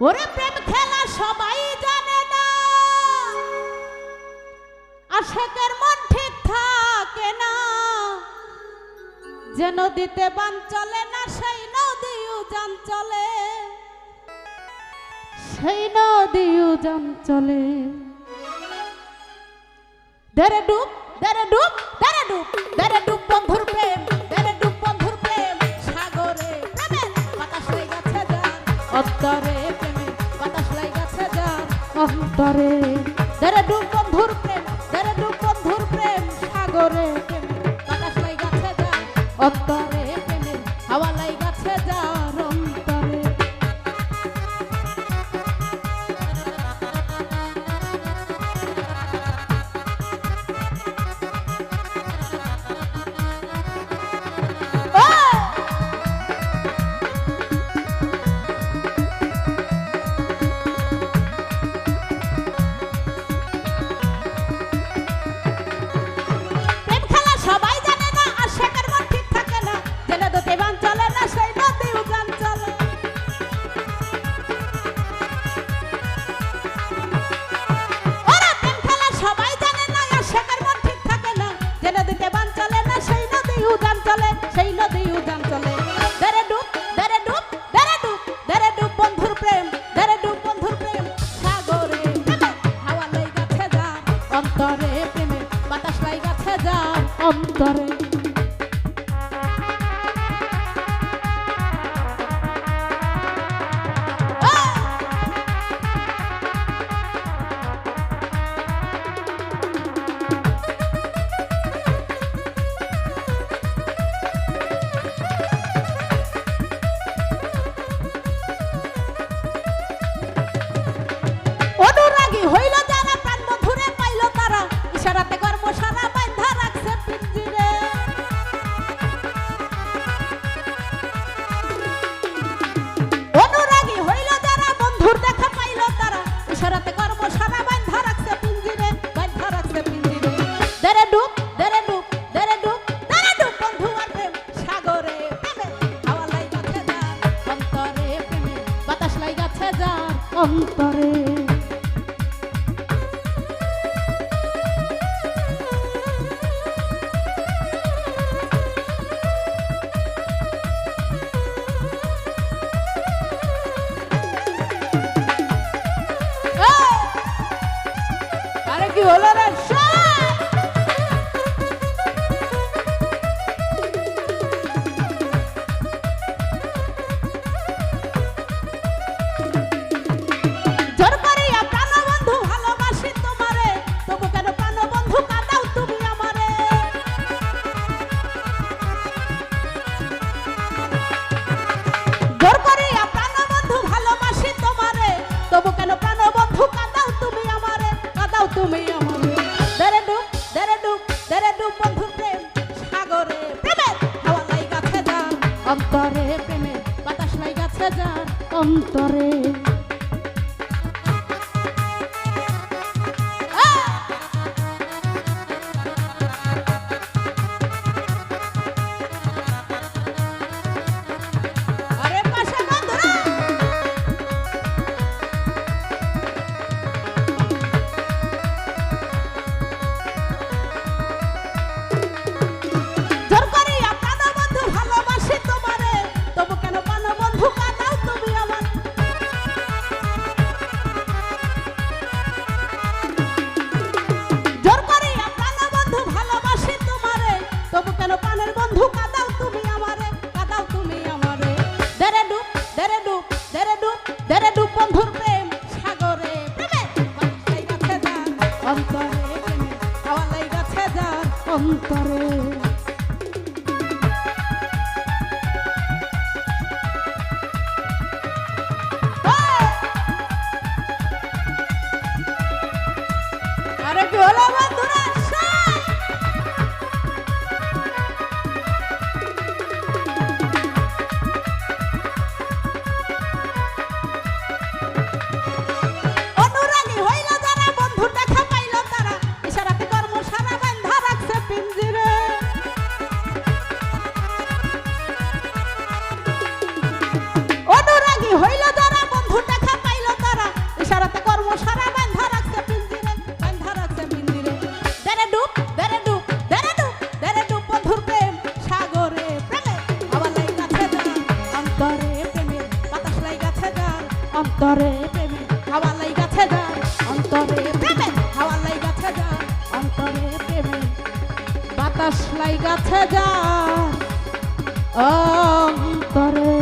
ওরে প্রেম খেলা সবাই জানে না। আশেকের মন ঠিক থাকে না। যে নদীতে বান চলে না, সেই নদীও যান চলে। সেই নদীও যান চলে। দেরে ডুব দেরে ডুব দেরে ডুব দেরে ডুব বন্ধুর প্রেম, দেরে ডুব বন্ধুর প্রেম। সাগরে প্রেমের বাতাস হয়ে গেছে যার অন্তরে অন্তরে। দেরে ডুব বন্ধুর প্রেম দেরে ডুব বন্ধুর প্রেম সাগরে বাতাস হয়ে গেছে অন্তরে। চলে, সেই নদী উজান চলে। দেরে ডুব দেরে ডুব দেরে ডুব দেরে ডুব বন্ধুর প্রেম দেরে ডুব বন্ধুর প্রেম। সাগরে হাওয়া লাই গাছে যা অন্তরে প্রেমে বাতাস লাই গাছে যা অন্তরে অন্তরে। কি হলো গাছে অন্তরে। বন্ধু, কাদাও তুমি আমারে, কাদাও তুমি আমারে। দেরে ডুব দেরে ডুব দেরে ডুব দেরে ডুব বন্ধুর প্রেম সাগরে। প্রেমে অন্তরে অন্তরে। সারাতে কর্ম সারা বান্ধা রাখছে পিঞ্জিরে বান্ধা রাখছে পিঞ্জিরে। দেরে ডুব দেরে ডুব দেরে ডুব দেরে ডুব প্রেম। সাগরে প্রেমে, আবার লাই গাছে অন্তরে প্রেমে, বাতাস লাই গাছে যান, অন্তরে প্রেমে, আবার লাই গাছে অন্তরে প্রেমে হাওয়া লাই গাছে যান, অন্তরে প্রেমে, বাতাস লাই গাছে যান, অন্তরে